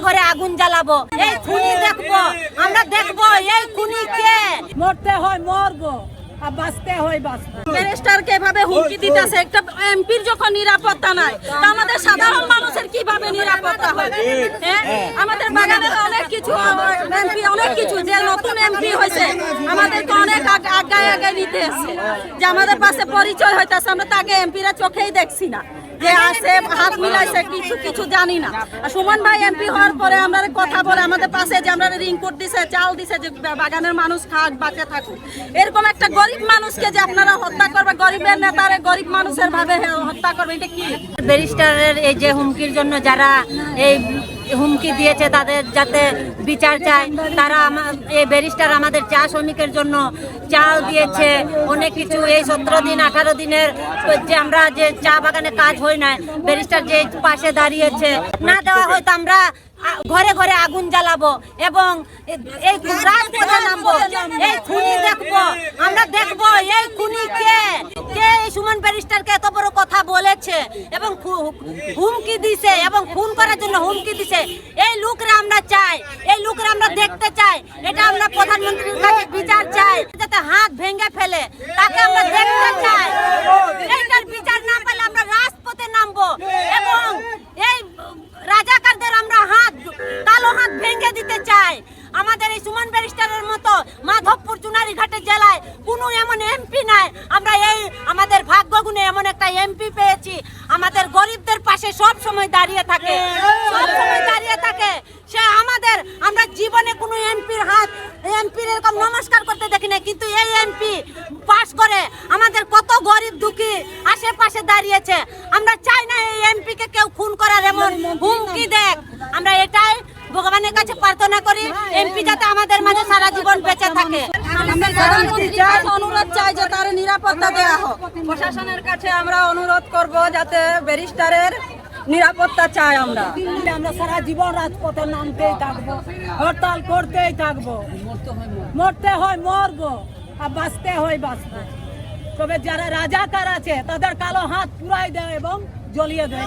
ঘরে আগুন জ্বালাবো। এই খুনি দেখব আমরা দেখব এই খুনি কে? মরতে হয় মরবো বাঁচতে হয় বাঁচবো। ব্যারিস্টারকে এভাবে হুমকি দিতেছে একটা এমপির যখন নিরাপত্তা নাই তা আমাদের সাধারণ মানুষের কীভাবে নিরাপত্তা হবে হ্যাঁ? আমাদের অনেক কিছু এমপি অনেক কিছু যে নতুন এমপি হয়েছে আমাদেরকে অনেক আগ- আগায় আগায় নিতে যে আমাদের পাশে পরিচয় হইতেছে আমরা তাকে এমপিরা চোখেই দেখছি না। যে আছে, হাত মিলাইছে, কিছু কিছু জানি না। সুমন ভাই এমপি হওয়ার পরে আমরা কথা বলে আমাদের পাশে যে আমরা রিংকোট দিছে, চাল দিছে, যে বাগানের মানুষ খাক বাঁচে থাকুক। এরকম একটা গরিব মানুষকে যে আপনারা হত্যা করবে, গরিবের নেতারে গরিব মানুষের ভাবে হত্যা করবে, এটা কি? ব্যারিস্টারের এই যে হুমকির জন্য যারা এই হুমকি দিয়েছে তাদের যাতে বিচার চায়। তারা এই ব্যারিস্টার আমাদের চা শ্রমিকের জন্য চাল দিয়েছে, অনেক কিছু। এই সতেরো দিন, আঠারো দিনের যে আমরা যে চা বাগানে কাজ হয় না, ব্যারিস্টার যে পাশে দাঁড়িয়েছে, না দেওয়া হয়তো আমরা ঘরে ঘরে আগুন জ্বালাবো এবং এই রাজপথে নামবো। এই খুনি দেখব আমরা দেখব এই খুনি কে কে এই সুমন ব্যারিস্টারকে এত বড় কথা বলেছে এবং হুমকি দিছে এবং খুন করার জন্য হুমকি দিছে। এই লোকরা আমরা চাই, এই লোকরা আমরা দেখতে চাই, এটা আমরা প্রধানমন্ত্রীর কাছে বিচার চাই। যাতে হাত ভেঙে ফেলে, তাকে আমরা দেখতে চাই। এইটার বিচার না পেলে আমরা রাজপথে নামবো এবং এই রাজাকারদের আমরা হাত, কালো হাত ভেঙে দিতে চাই। আমাদের এই সুমন ব্যারিস্টারের মতো মাধবপুর চুনারিঘাটে জেলায় কোনো এমন এমপি নাই। আমরা এই আমাদের ভাগ্যগুণে এমন একটা এমপি পেয়েছি, আমাদের গরিবদের পাশে সব সময় দাঁড়িয়ে থাকে। সব সময় দাঁড়িয়ে থাকে। সে আমাদের, আমরা জীবনে কোনো এমপির হাত, এমপির এরকম নমস্কার করতে দেখি না কিন্তু এই এমপি পাশ করে আমাদের কত গরিব দুঃখী আশেপাশে দাঁড়িয়েছে। আমরা চাই না এই এমপি কে কেউ খুন করার এমন হুমকি দেখ আমরা এটাই ভগবানের কাছে প্রার্থনা করি, এমপি যাতে আমাদের মাঝে সারা জীবন বেঁচে থাকে। অনুরোধ চাই যে তার নিরাপত্তা দেওয়া হোক। প্রশাসনের কাছে আমরা অনুরোধ করব যাতে ব্যারিস্টারের নিরাপত্তা চাই আমরা। আমরা সারা জীবন রাজপথে নামতেই থাকব, হরতাল করতেই থাকব। মরতে হয়, মরবো, আর বাঁচতে হয়, বাঁচবো। তবে যারা রাজাকার আছে, তাদের কালো হাত পুরাই দেয় এবং জ্বলিয়ে দেয়।